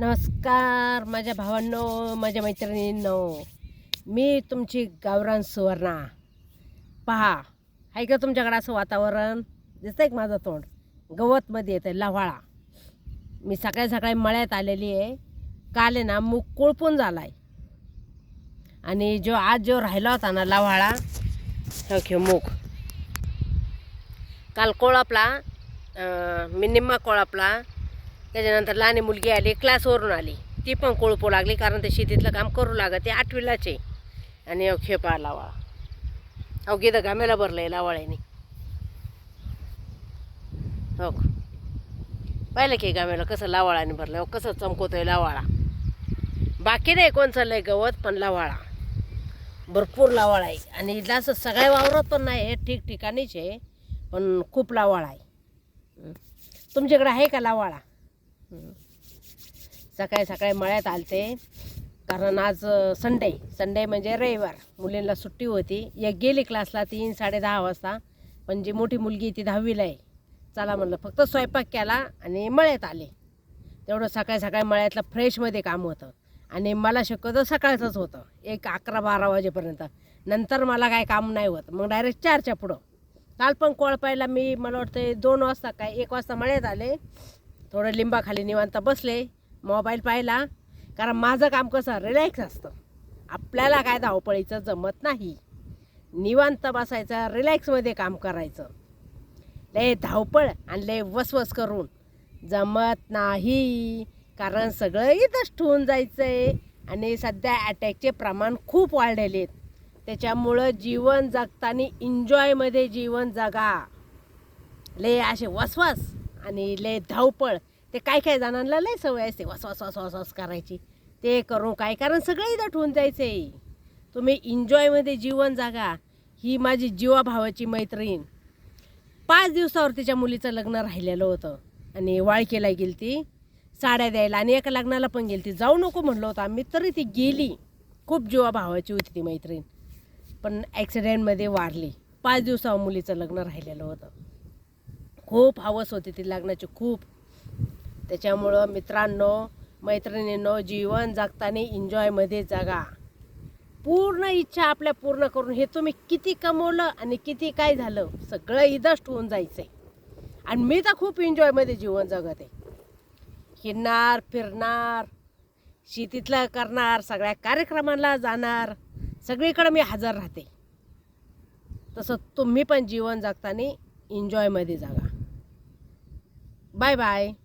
नमस्कार माझ्या भावांनो माझ्या मैत्रिणींनो. मी तुमची गावरान सुवर्णा. पहा आहे का तुमच्याकडे असं वातावरण? दिसतं का माझं तोंड? गवतमध्ये येतं लव्हाळा मी सकाळी सकाळी मळ्यात आलेली आहे. काल आहे ना मूग कोळपून झाला आहे आणि जो आज जो राहिला होता ना लव्हाळा ओके मूग. काल कोळपला मी निम्मा कोळपला त्याच्यानंतर लहान मुलगी आली क्लासवरून आली. ती पण कोळपू लागली कारण ते शेतीतलं काम करू लागत ते आठवीलाच आहे. आणि अहो खेपा लावा अहो गिदं घामेला भरलं आहे लावाळ्याने. हो का? पाहिलं की गाम्याला कसं लावाळाने भरलं हो कसं चमकवतोय लावाळा. बाकी नाही कोण चाललंय गवत पण लावाळा. भरपूर लावाळा आहे. आणि जास्त सगळ्या वावरात पण नाही आहे ठिकठिकाणीच आहे पण खूप लावाळा आहे. तुमच्याकडे आहे का लावाळा? सकाळी सकाळी मळ्यात आलते. कारण आज संडे संडे म्हणजे रविवार. मुलींना सुट्टी होती. एक गेली क्लासला तीन साडे दहा वाजता. पण जी मोठी मुलगी ती दहावीला आहे. चला म्हणलं फक्त स्वयंपाक केला आणि मळ्यात आले. तेवढं सकाळी सकाळी मळ्यातलं फ्रेशमध्ये काम होतं. आणि मला शक्यतो सकाळचंच होतं. एक अकरा बारा वाजेपर्यंत. नंतर मला काय काम नाही होत. मग डायरेक्ट चारच्या पुढं. काल पण कोळपायला मी मला वाटतं दोन वाजता काय एक वाजता मळ्यात आले. थोडं लिंबाखाली निवांत बसले मोबाईल पाहिला. कारण माझं काम कसं रिलॅक्स असतं. आपल्याला काय धावपळीचं जमत नाही. निवांत बसायचं रिलॅक्समध्ये काम करायचं. लय धावपळ आणि लय वसवस करून जमत नाही. कारण सगळं इथंच ठेवून जायचं आहे आणि सध्या अटॅकचे प्रमाण खूप वाढलेले आहेत. त्याच्यामुळं जीवन जगताना एन्जॉयमध्ये जीवन जगा. लय असे वसवस. आणि लय धावपळ. ते काय काय जणांना लय सवय असते वस वस वस करायची. ते करू काय? कारण सगळे इथं ठेवून जायचं. आहे तुम्ही एन्जॉयमध्ये जीवन जागा. ही माझी जीवाभावाची मैत्रीण. पाच दिवसावर तिच्या मुलीचं लग्न राहिलेलं होतं. आणि वाळकेला गेली ती. साड्या द्यायला आणि एका लग्नाला पण गेली ती. जाऊ नको म्हणलं होतं आम्ही तरी ती गेली. खूप जीवाभावाची होती ती मैत्रीण. पण ॲक्सिडेंटमध्ये वारली. पाच दिवसावर मुलीचं लग्न राहिलेलं होतं. खूप हवस होती ती लग्नाची खूप. त्याच्यामुळं मित्रांनो मैत्रिणींनो जीवन जगताना एन्जॉयमध्ये जगा. पूर्ण इच्छा आपल्या पूर्ण करून हे तुम्ही किती कमवलं आणि किती काय झालं सगळं इदष्ट होऊन जायचं आहे आणि मी तर खूप एन्जॉयमध्ये जीवन जगत. आहे हिंडणार फिरणार शेतीतलं करणार सगळ्या कार्यक्रमाला जाणार सगळीकडे मी हजर राहते. तसं तुम्ही पण जीवन जगताना एन्जॉयमध्ये जागा. Bye bye.